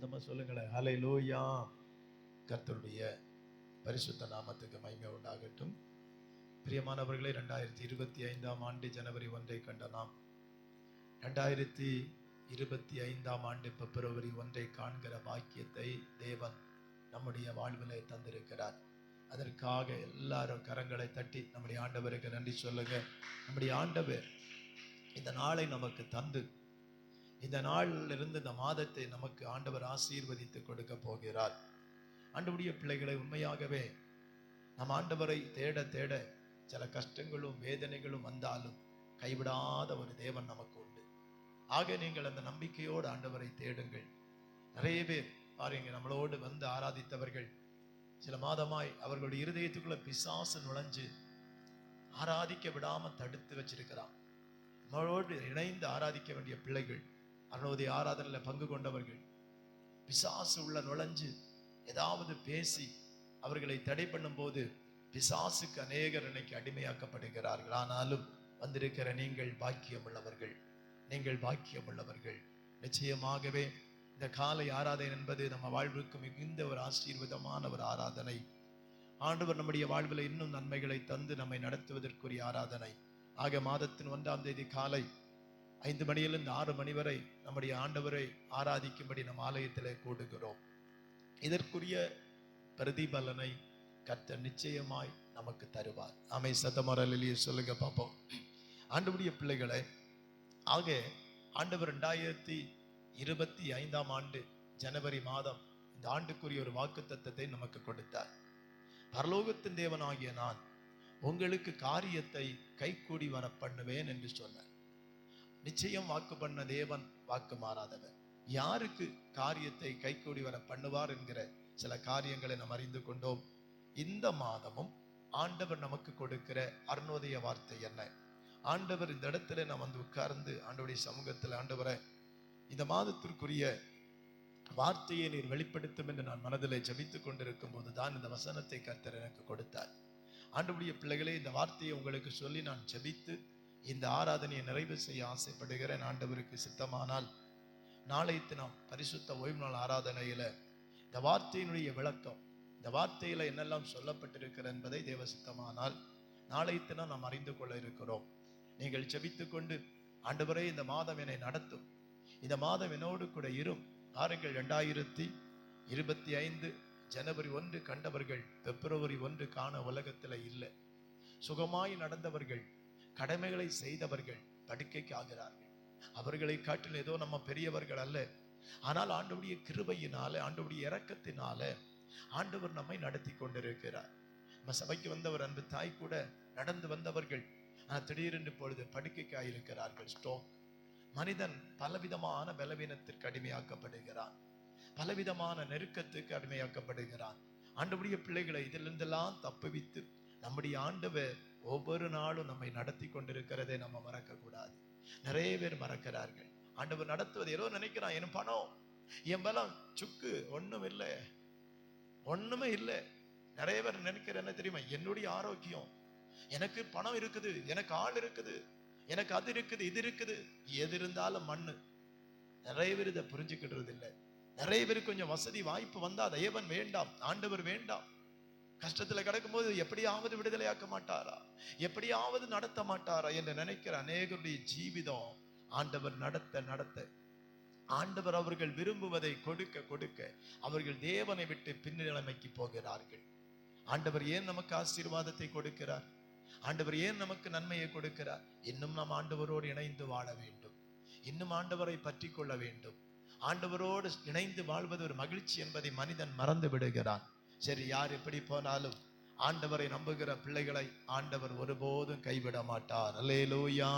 சத்தமா சொல்லுங்களேன். ஹலை லூயா கர்த்தருடைய பரிசுத்த நாமத்துக்கு மகிமை உண்டாகட்டும். பிரியமானவர்களே ரெண்டாயிரத்தி இருபத்தி ஐந்தாம் ஆண்டு ஜனவரி ஒன்றை கண்ட நாம் ரெண்டாயிரத்தி இருபத்தி ஐந்தாம் ஆண்டு பிப்ரவரி ஒன்றை காண்கிற பாக்கியத்தை தேவன் நம்முடைய வாழ்விலே தந்திருக்கிறார். அதற்காக எல்லாரும் கரங்களை தட்டி நம்முடைய ஆண்டவருக்கு நன்றி சொல்லுங்க. நம்முடைய ஆண்டவர் இந்த நாளை நமக்கு தந்து இந்த நாளில் இருந்து இந்த மாதத்தை நமக்கு ஆண்டவர் ஆசீர்வதித்து கொடுக்க போகிறார். ஆண்டவுடைய பிள்ளைகளை உண்மையாகவே நம் ஆண்டவரை தேட தேட சில கஷ்டங்களும் வேதனைகளும் வந்தாலும் கைவிடாத ஒரு தேவன் நமக்கு உண்டு. ஆக நீங்கள் அந்த நம்பிக்கையோடு ஆண்டவரை தேடுங்கள். நிறைய பேர் பாருங்க நம்மளோடு வந்து ஆராதித்தவர்கள் சில மாதமாய் அவர்களுடைய இருதயத்துக்குள்ள பிசாசு நுழைஞ்சு ஆராதிக்க விடாம தடுத்து வச்சிருக்கிறான் நம்மளோடு இணைந்து ஆராதிக்க வேண்டிய பிள்ளைகள் அறுநூதி ஆராதனையில் பங்கு கொண்டவர்கள். பிசாசு உள்ள நுழைஞ்சு ஏதாவது பேசி அவர்களை தடை பண்ணும்போது பிசாசுக்கு அநேகர் இன்னைக்கு அடிமையாக்கப்படுகிறார்கள். ஆனாலும் வந்திருக்கிற நீங்கள் பாக்கியம் உள்ளவர்கள் நீங்கள் பாக்கியம் உள்ளவர்கள் நிச்சயமாகவே இந்த காலை ஆராதனை என்பது நம்ம வாழ்வுக்கு மிகுந்த ஒரு ஆசீர்வாதமான ஒரு ஆராதனை. ஆண்டவர் நம்முடைய வாழ்வில் இன்னும் நன்மைகளை தந்து நம்மை நடத்துவதற்குரிய ஆராதனை. ஆக மாதத்தின் ஒன்றாம் தேதி காலை ஐந்து மணியிலிருந்து ஆறு மணி வரை நம்முடைய ஆண்டவரை ஆராதிக்கும்படி நம் ஆலயத்தில் கூடுகிறோம். இதற்குரிய பிரதிபலனை கர்த்தர் நிச்சயமாய் நமக்கு தருவார். ஆமை சத்தமரலிலேயே சொல்லுங்க பார்ப்போம். ஆண்டவருடைய பிள்ளைகளை ஆக ஆண்டவர் ரெண்டாயிரத்தி இருபத்தி ஐந்தாம் ஆண்டு ஜனவரி மாதம் இந்த ஆண்டுக்குரிய ஒரு வாக்கு தத்தத்தை நமக்கு கொடுத்தார். பரலோகத்தின் தேவனாகிய நான் உங்களுக்கு காரியத்தை கைகூடி வர பண்ணுவேன் என்று சொன்னார். நிச்சயம் வாக்கு பண்ண தேவன் வாக்கு மாறாதவர். யாருக்கு காரியத்தை கைகூடி வர பண்ணுவார் என்கிற சில காரியங்களை நாம் அறிந்து கொண்டோம். இந்த மாதமும் ஆண்டவர் நமக்கு கொடுக்கிற அருணோதய வார்த்தை என்ன? ஆண்டவர் இந்த இடத்துல நாம் வந்து உட்கார்ந்து ஆண்டவருடைய சமூகத்தில் ஆண்டவரை இந்த மாதத்திற்குரிய வார்த்தையை நீர் வெளிப்படுத்தும் என்று நான் மனதில் ஜபித்து கொண்டிருக்கும் போது தான் இந்த வசனத்தை கர்த்தர் எனக்கு கொடுத்தார். ஆண்டவுடைய பிள்ளைகளே இந்த வார்த்தையை உங்களுக்கு சொல்லி நான் ஜபித்து இந்த ஆராதனையை நிறைவு செய்ய ஆசைப்படுகிறேன் ஆண்டவருக்கு சித்தமானால் நாளை தினம் பரிசுத்த ஓய்வு நாள் ஆராதனையில் இந்த வார்த்தையினுடைய விளக்கம் இந்த வார்த்தையில் என்னெல்லாம் சொல்லப்பட்டிருக்கிறது என்பதை தேவ சித்தமானால் நாளை தினம் நாம் அறிந்து கொள்ள இருக்கிறோம். நீங்கள் செபித்து கொண்டு ஆண்டவரே இந்த மாதம் என்னை நடத்தும். இந்த மாதம் என்னோடு கூட இரும். பாருங்கள் ரெண்டாயிரத்தி இருபத்தி ஐந்து ஜனவரி ஒன்று கண்டவர்கள் பிப்ரவரி ஒன்று காண உலகத்தில் இல்லை. சுகமாய் நடந்தவர்கள் கடமைகளை செய்தவர்கள் படுக்கைக்கு ஆகிறார்கள். அவர்களை காட்டில் ஏதோ நம்ம பெரியவர்கள் அல்ல. ஆனால் ஆண்டவுடைய கிருபையினால ஆண்டவுடைய இறக்கத்தினால ஆண்டவர் நம்மை நடத்தி கொண்டிருக்கிறார். நம்ம சபைக்கு வந்தவர் அன்பு தாய் கூட நடந்து வந்தவர்கள் ஆனால் திடீரென்று பொழுது படுக்கைக்கு ஆயிருக்கிறார்கள் ஸ்டோக். மனிதன் பலவிதமான பலவீனத்திற்கு அடிமையாக்கப்படுகிறான். பலவிதமான நெருக்கத்துக்கு அடிமையாக்கப்படுகிறான். ஆண்டவுடைய பிள்ளைகளை இதிலிருந்தெல்லாம் தப்புவித்து நம்முடைய ஆண்டவர் ஒவ்வொரு நாளும் நம்மை நடத்தி கொண்டிருக்கிறதை நம்ம மறக்க கூடாது நிறைய பேர் மறக்கிறார்கள். ஆண்டவர் நடத்துவது ஏதோ நினைக்கிறான் என் பணம் என் பலம் சுக்கு ஒன்றும் இல்லை. ஒண்ணுமே இல்லை. நிறைய பேர் நினைக்கிற என்ன தெரியுமா? என்னுடைய ஆரோக்கியம். எனக்கு பணம் இருக்குது எனக்கு ஆள் இருக்குது எனக்கு அது இருக்குது இது இருக்குது. எது இருந்தாலும் மண்ணு. நிறைய பேர் இதை புரிஞ்சுக்கிடுறது இல்லை நிறைய பேர் கொஞ்சம் வசதி வாய்ப்பு வந்தா தேவன் வேண்டாம் ஆண்டவர் வேண்டாம். கஷ்டத்துல கிடக்கும்போது எப்படியாவது விடுதலையாக்க மாட்டாரா? எப்படியாவது நடத்த மாட்டாரா என்று நினைக்கிற அநேகருடைய ஜீவிதம் ஆண்டவர் நடத்த நடத்த. ஆண்டவர் அவர்கள் விரும்புவதை கொடுக்க கொடுக்க அவர்கள் தேவனை விட்டு பின்னிலைமைக்கு போகிறார்கள். ஆண்டவர் ஏன் நமக்கு ஆசீர்வாதத்தை கொடுக்கிறார்? ஆண்டவர் ஏன் நமக்கு நன்மையை கொடுக்கிறார்? இன்னும் நாம் ஆண்டவரோடு இணைந்து வாழ வேண்டும். இன்னும் ஆண்டவரை பற்றி கொள்ள வேண்டும். ஆண்டவரோடு இணைந்து வாழ்வது ஒரு மகிழ்ச்சி என்பதை மனிதன் மறந்து விடுகிறான். சரி யார் எப்படி போனாலும் ஆண்டவரை நம்புகிற பிள்ளைகளை ஆண்டவர் ஒருபோதும் கைவிட மாட்டார். அல்லேலூயா.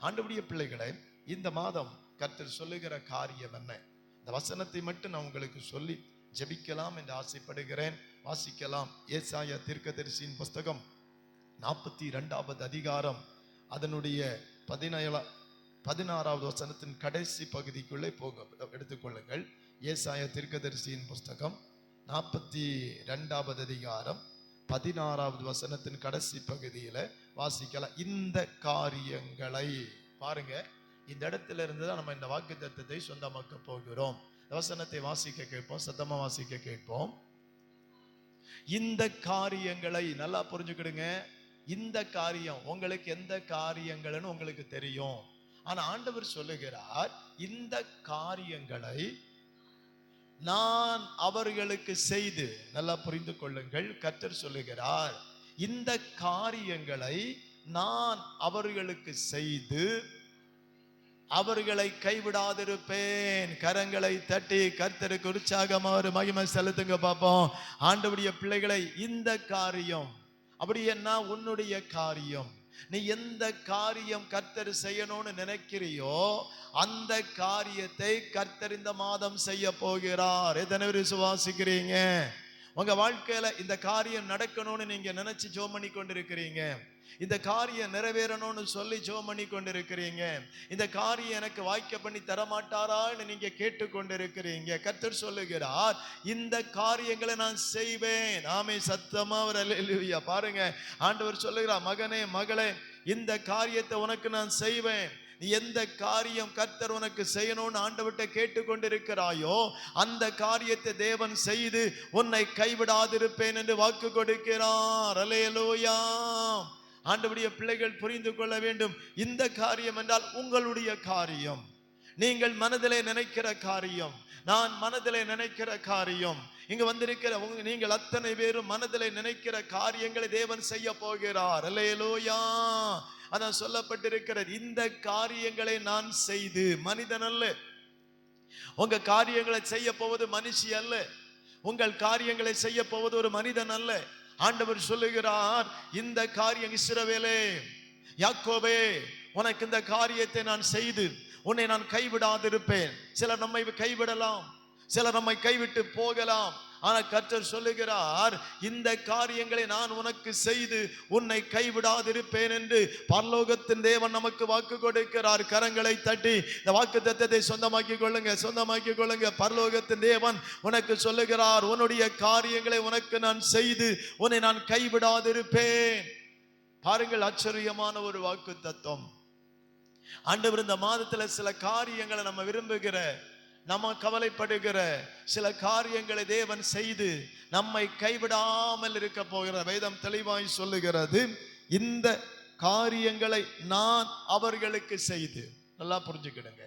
ஆண்டவருடைய பிள்ளைகளை இந்த மாதம் கர்த்தர் சொல்லுகிற காரியம் என்ன? இந்த வசனத்தை மட்டும் நான் உங்களுக்கு சொல்லி ஜெபிக்கலாம் என்று ஆசைப்படுகிறேன். வாசிக்கலாம். ஏசாயா தீர்க்கதரிசியின் புஸ்தகம் நாற்பத்தி ரெண்டாவது அதிகாரம் அதனுடைய பதினேழா பதினாறாவது வசனத்தின் கடைசி பகுதிக்குள்ளே போக எடுத்துக்கொள்ளுங்கள். ஏசாய தீர்க்கதரிசியின் புஸ்தகம் நாற்பத்தி ரெண்டாவது அதிகாரம் பதினாறாவது வசனத்தின் கடைசி பகுதியில வாசிக்கலாம். இந்த காரியங்களை. பாருங்க இந்த இடத்துல இருந்து தான் நம்ம இந்த வாக்கு தத்துவத்தை சொந்தமாக்க போகிறோம் வசனத்தை வாசிக்க கேட்போம் சத்தமா வாசிக்க கேட்போம். இந்த காரியங்களை நல்லா புரிஞ்சுக்கிடுங்க. இந்த காரியம் உங்களுக்கு எந்த காரியங்கள்னு உங்களுக்கு தெரியும். ஆனா ஆண்டவர் சொல்லுகிறார் இந்த காரியங்களை நான் அவர்களுக்கு செய்து நல்லா புரிந்து கொள்ளுங்கள். கர்த்தர் சொல்லுகிறார் இந்த காரியங்களை நான் அவர்களுக்கு செய்து அவர்களை கைவிடாதிருப்பேன். கரங்களை தட்டி கர்த்தருக்கு உற்சாகமா ஒரு மகிமை செலுத்துங்க பார்ப்போம் ஆண்டவுடைய பிள்ளைகளை இந்த காரியம் அப்படி என்ன உன்னுடைய காரியம். நீ எந்த காரியம் கர்த்தர் செய்யணும்னு நினைக்கிறியோ அந்த காரியத்தை கர்த்தர் இந்த மாதம் செய்ய போகிறார். எத்தனை பேர் விசுவாசிக்கிறீங்க? உங்க வாழ்க்கையில இந்த காரியம் நடக்கணும்னு நீங்க நினைச்சு ஜோம் பண்ணி கொண்டிருக்கிறீங்க. இந்த காரியம் நிறைவேறணும்னு சொல்லி ஜோம் பண்ணி கொண்டிருக்கிறீங்க. இந்த காரியம் எனக்கு வாய்க்க பண்ணி தரமாட்டாரான்னு நீங்க கேட்டுக்கொண்டிருக்கிறீங்க. கர்த்தர் சொல்லுகிறார் இந்த காரியங்களை நான் செய்வேன். ஆமே சத்தமா அவர் பாருங்க ஆண்டவர் சொல்லுகிறார் மகனே மகளே இந்த காரியத்தை உனக்கு நான் செய்வேன். நீ எந்த காரியம் கர்த்தர் உனக்கு செய்யணும்னு ஆண்டவர்கிட்ட கேட்டுக்கொண்டிருக்கிறாயோ அந்த காரியத்தை தேவன் செய்து உன்னை கைவிடாதிருப்பேன் என்று வாக்கு கொடுக்கிறார். அலையலோயா ஆண்டவுடைய பிள்ளைகள் புரிந்து கொள்ள வேண்டும். இந்த காரியம் என்றால் உங்களுடைய காரியம். நீங்கள் மனதிலே நினைக்கிற காரியம் நான் மனதிலே நினைக்கிற காரியம். இங்க வந்திருக்கிற உங்க நீங்கள் அத்தனை பேரும் மனதிலே நினைக்கிற காரியங்களை தேவன் செய்ய போகிறார். அல்லேலூயா. அதான் சொல்லப்பட்டிருக்கிறது இந்த காரியங்களை நான் செய்து மனிதன் அல்ல. உங்க காரியங்களை செய்ய போவது மனுஷி அல்ல. உங்கள் காரியங்களை செய்ய போவது ஒரு மனிதன் அல்ல. ஆண்டவர் சொல்லுகிறார் இந்த காரியம் இஸ்ரவேலே யாக்கோபே உனக்கு இந்த காரியத்தை நான் செய்து உன்னை நான் கைவிடாதிருப்பேன். சிலர் நம்மை கைவிடலாம். சிலர் நம்மை கைவிட்டு போகலாம். ஆனால் கற்றர் சொல்லுகிறார் இந்த காரியங்களை நான் உனக்கு செய்து உன்னை கைவிடாதிருப்பேன் என்று பரலோகத்தின் தேவன் நமக்கு வாக்கு கொடுக்கிறார். கரங்களை தட்டி இந்த வாக்கு தத்தத்தை சொந்தமாக்கி கொள்ளுங்க சொந்தமாக்கி கொள்ளுங்க. பரலோகத்தின் தேவன் உனக்கு சொல்லுகிறார் உன்னுடைய காரியங்களை உனக்கு நான் செய்து உன்னை நான் கைவிடாதிருப்பேன். பாருங்கள் ஆச்சரியமான ஒரு வாக்கு தத்துவம் ஆண்டவர் இந்த மாதத்துல சில காரியங்களை நம்ம விரும்புகிற நம்ம கவலைப்படுகிற சில காரியங்களை தேவன் செய்து நம்மை கைவிடாமல் இருக்க போகிற வேதம் தெளிவாய் சொல்லுகிறது. இந்த காரியங்களை நான் அவர்களுக்கு செய்து. நல்லா புரிஞ்சுக்கிடுங்க.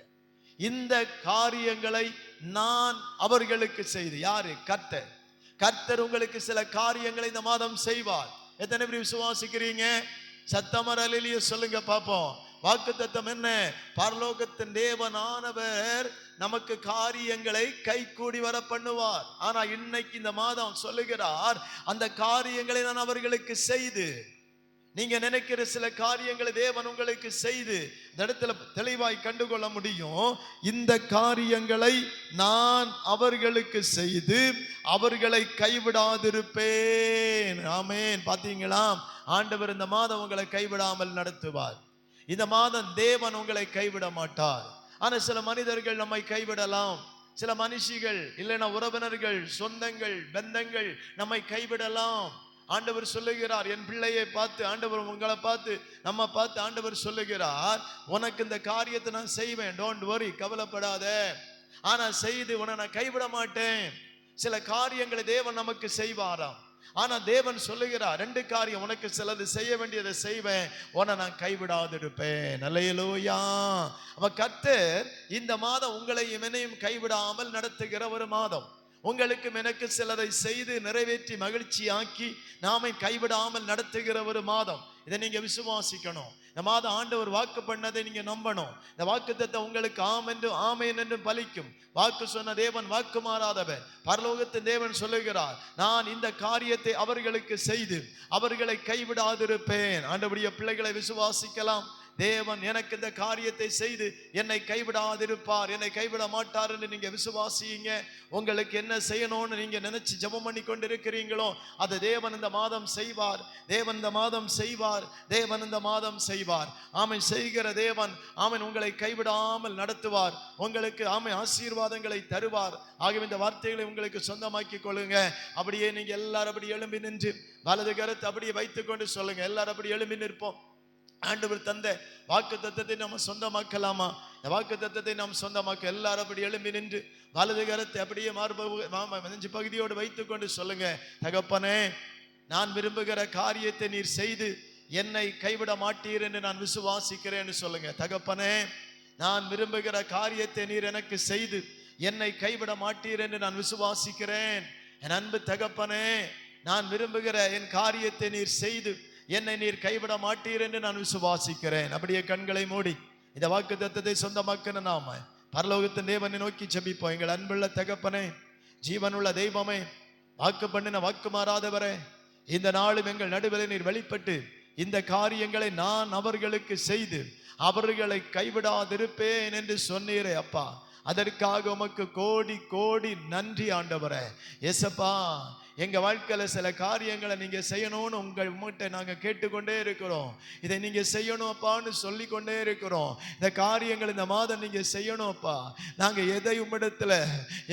இந்த காரியங்களை நான் அவர்களுக்கு செய்து. யாரு? கர்த்தர். கர்த்தர் உங்களுக்கு சில காரியங்களை இந்த மாதம் செய்வார். எத்தனை பேர் விசுவாசிக்கிறீங்க? சத்தமரலிலேயே சொல்லுங்க பார்ப்போம். வாக்கு வாக்குத்தத்தம் என்ன? பரலோகத்தின் தேவனானவர் நமக்கு காரியங்களை கை கூடி வர பண்ணுவார் ஆனா இன்னைக்கு இந்த மாதம் சொல்லுகிறார் அந்த காரியங்களை நான் அவர்களுக்கு செய்து நீங்க நினைக்கிற சில காரியங்களை தேவன் உங்களுக்கு செய்து இந்த இடத்துல தெளிவாய் கண்டுகொள்ள முடியும். இந்த காரியங்களை நான் அவர்களுக்கு செய்து அவர்களை கைவிடாதிருப்பேன். ஆமேன். பாத்தீங்களா? ஆண்டவர் இந்த மாதம் உங்களை கைவிடாமல் நடத்துவார். இந்த மாதம் தேவன் உங்களை கைவிட மாட்டார் ஆனால் சில மனிதர்கள் நம்மை கைவிடலாம். சில மனுஷிகள் இல்லைன்னா உறவினர்கள் சொந்தங்கள் பந்தங்கள் நம்மை கைவிடலாம். ஆண்டவர் சொல்லுகிறார் என் பிள்ளையை பார்த்து ஆண்டவர் உங்களை பார்த்து நம்ம பார்த்து ஆண்டவர் சொல்லுகிறார் உனக்கு இந்த காரியத்தை நான் செய்வேன் டோன்ட் வரி கவலைப்படாத. ஆனால் செய்து உன்னை நான் கைவிட மாட்டேன் சில காரியங்களை தேவன் நமக்கு செய்வாராம். ஆனா தேவன் சொல்லுகிறார் ரெண்டு காரியம் உனக்கு சிலது செய்ய வேண்டியதை செய்வேன் உன்னை நான் கைவிடாதிருப்பேன். நல்லையலோயா அவ கத்து இந்த மாதம் உங்களையும் என்னையும் கைவிடாமல் நடத்துகிற ஒரு மாதம். உங்களுக்கும் எனக்கு சிலதை செய்து நிறைவேற்றி மகிழ்ச்சியாக்கி நாமை கைவிடாமல் நடத்துகிற ஒரு மாதம். இதை நீங்க விசுவாசிக்கணும். இந்த மாதம் ஆண்டவர் வாக்கு பண்ணதை நீங்க நம்பணும். இந்த வாக்கு உங்களுக்கு ஆம் என்றும் ஆமேன் என்றும் பலிக்கும். வாக்கு சொன்ன தேவன் வாக்கு மாறாதவர். பரலோகத்தின் தேவன் சொல்லுகிறார் நான் இந்த காரியத்தை அவர்களுக்கு செய்து அவர்களை கைவிடாதிருப்பேன். ஆண்டவருடைய பிள்ளைகளை விசுவாசிக்கலாம். தேவன் எனக்கு இந்த காரியத்தை செய்து என்னை கைவிடாதிருப்பார். என்னை கைவிட மாட்டார் என்று நீங்க விசுவாசியுங்க உங்களுக்கு என்ன செய்யணும்னு நீங்க நினைச்சு ஜெபம் பண்ணி கொண்டிருக்கிறீங்களோ அதை தேவன் இந்த மாதம் செய்வார். தேவன் இந்த மாதம் செய்வார். தேவன் இந்த மாதம் செய்வார். ஆமை செய்கிற தேவன் ஆமன் உங்களை கைவிடாமல் நடத்துவார். உங்களுக்கு ஆமை ஆசீர்வாதங்களை தருவார். ஆகவே இந்த வார்த்தைகளை உங்களுக்கு சொந்தமாக்கி கொள்ளுங்க. அப்படியே நீங்க எல்லாரும் அப்படி எழும்பி நின்று வலது கருத்து அப்படியே வைத்துக்கொண்டு சொல்லுங்க. எல்லாரும் அப்படி எழும்பி நிற்போம். ஆண்டவர் தந்த வாக்கு தத்தத்தை நம்ம சொந்தமாக்கலாமா? இந்த வாக்கு தத்தத்தை நாம் சொந்தமாக்க எல்லாரும் அப்படி எழும்பி நின்று வலது கரத்தை அப்படியே மார்பு நெஞ்சு பகுதியோடு வைத்துக்கொண்டு சொல்லுங்க. தகப்பனே நான் விரும்புகிற காரியத்தை நீர் செய்து என்னை கைவிட மாட்டீர் என்று நான் விசுவாசிக்கிறேன்னு சொல்லுங்க. தகப்பனே நான் விரும்புகிற காரியத்தை நீர் எனக்கு செய்து என்னை கைவிட மாட்டீர் என்று நான் விசுவாசிக்கிறேன். என் அன்பு தகப்பனே நான் விரும்புகிற என் காரியத்தை நீர் செய்து என்னை நீர் கைவிட மாட்டீர் என்று நான் விசுவாசிக்கிறேன். அப்படியே கண்களை மூடி இந்த வாக்கு தத்தத்தை சொந்தமாக்கின நாம பரலோகத்தின் தேவனை நோக்கி செபிப்போம். எங்கள் அன்புள்ள தகப்பனே ஜீவனுள்ள தெய்வமே வாக்கு பண்ணின வாக்கு மாறாதவரே இந்த நாளும் எங்கள் நடுவில் நீர் வெளிப்பட்டு இந்த காரியங்களை நான் அவர்களுக்கு செய்து அவர்களை கைவிடாதிருப்பேன் என்று சொன்னீரே அப்பா. அதற்காக உமக்கு கோடி கோடி நன்றி ஆண்டவரே. எசப்பா எங்கள் வாழ்க்கையில் சில காரியங்களை நீங்கள் செய்யணும்னு உங்கள் உங்கள்கிட்ட நாங்கள் கேட்டுக்கொண்டே இருக்கிறோம். இதை நீங்கள் செய்யணும்ப்பான்னு சொல்லிக்கொண்டே சொல்லி கொண்டே இருக்கிறோம். இந்த காரியங்கள் இந்த மாதம் நீங்கள் செய்யணும்ப்பா நாங்கள் எதை உம்மிடத்தில்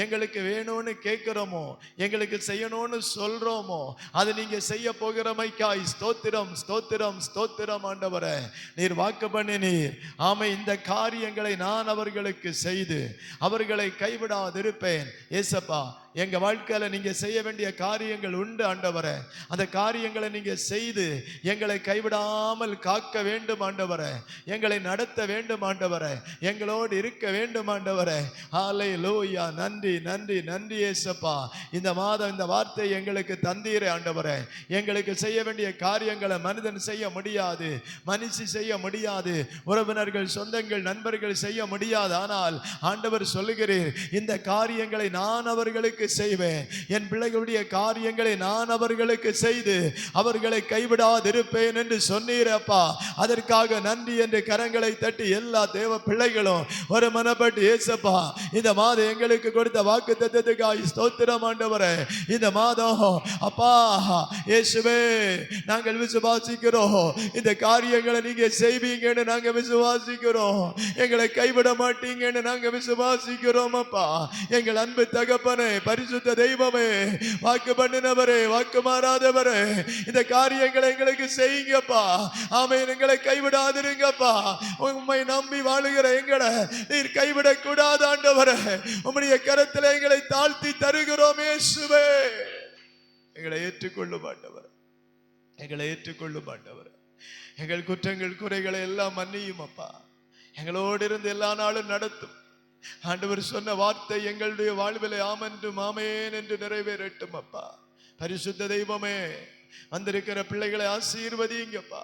எங்களுக்கு வேணும்னு கேட்குறோமோ எங்களுக்கு செய்யணும்னு சொல்கிறோமோ அது நீங்கள் செய்ய போகிறமைக்காய். ஸ்தோத்திரம் ஸ்தோத்திரம் ஸ்தோத்திரம் ஆண்டவரே. நீர் வாக்கு பண்ணி நீர் ஆமை இந்த காரியங்களை நான் அவர்களுக்கு செய்து அவர்களை கைவிடாதிருப்பேன். ஏசப்பா எங்கள் வாழ்க்கையில் நீங்கள் செய்ய வேண்டிய காரியங்கள் உண்டு ஆண்டவரே. அந்த காரியங்களை நீங்கள் செய்து எங்களை கைவிடாமல் காக்க வேண்டும் ஆண்டவரே. எங்களை நடத்த வேண்டும் ஆண்டவரே. எங்களோடு இருக்க வேண்டும் ஆண்டவரே. ஆலை லோயா நன்றி நன்றி நன்றி ஏசப்பா. இந்த மாதம் இந்த வார்த்தை எங்களுக்கு தந்தீரே ஆண்டவரே. எங்களுக்கு செய்ய வேண்டிய காரியங்களை மனிதன் செய்ய முடியாது மனுஷி செய்ய முடியாது உறவினர்கள் சொந்தங்கள் நண்பர்கள் செய்ய முடியாது. ஆனால் ஆண்டவர் சொல்லுகிறீர் இந்த காரியங்களை நான் அவர்களுக்கு அவர்களுக்கு செய்வேன். என் பிள்ளைகளுடைய காரியங்களை நான் அவர்களுக்கு செய்து அவர்களை கைவிடாதிருப்பேன் என்று சொன்னீரப்பா அதற்காக நன்றி என்று கரங்களை தட்டி எல்லா தேவ பிள்ளைகளும் ஒரு மனப்பட்டு ஏசப்பா இந்த மாதம் எங்களுக்கு கொடுத்த வாக்கு தத்துவத்துக்காக ஸ்தோத்திரம் ஆண்டவரே. இந்த மாதம் அப்பா இயேசுவே நாங்கள் விசுவாசிக்கிறோம். இந்த காரியங்களை நீங்க செய்வீங்கன்னு நாங்க விசுவாசிக்கிறோம். எங்களை கைவிட மாட்டீங்கன்னு நாங்க விசுவாசிக்கிறோம் அப்பா. எங்கள் அன்பு தகப்பனை பரிசுத்த தெய்வமே வாக்கு பண்ணினவரே வாக்கு மாறாதவரே இந்த காரியங்களை எங்களுக்கு செய்யுங்கப்பா. ஆமை எங்களை கைவிடாதிருங்கப்பா. உண்மை நம்பி வாழுகிற எங்களை நீர் கைவிடக் கூடாது ஆண்டவரே. உம்முடைய கரத்தில் எங்களை தாழ்த்தி தருகிறோமே சுவே எங்களை ஏற்றுக்கொள்ளும் பாண்டவர் எங்களை ஏற்றுக்கொள்ளும் பாண்டவர் எங்கள் குற்றங்கள் குறைகளை எல்லாம் மன்னியும் அப்பா எங்களோடு இருந்து எல்லா நாளும் நடத்தும். ஆண்டவர் சொன்ன வார்த்தை எங்களுடைய வாழ்விலை ஆமென்றும் ஆமேன் என்று நிறைவேறட்டும் அப்பா. பரிசுத்த தெய்வமே வந்திருக்கிற பிள்ளைகளை ஆசீர்வதிங்கப்பா.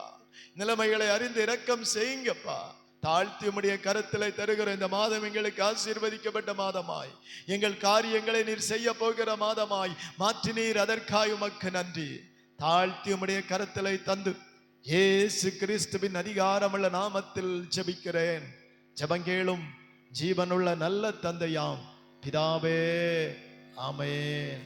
நிலைமைகளை அறிந்து இரக்கம் செய்யுங்கப்பா. தாழ்த்தி உம்முடைய கருத்தில் தருகிற இந்த மாதம் எங்களுக்கு ஆசீர்வதிக்கப்பட்ட மாதமாய். எங்கள் காரியங்களை நீர் செய்ய போகிற மாதமாய். மாற்றி நீர் அதற்காய் உமக்கு நன்றி. தாழ்த்தி உம்முடைய கரத்திலே தந்து ஏசு கிறிஸ்துவின் அதிகாரமுள்ள நாமத்தில் ஜெபிக்கிறேன். ஜெபங்கேளும். ஜீவனுள்ள நல்ல தந்தையாம். பிதாவே ஆமென்.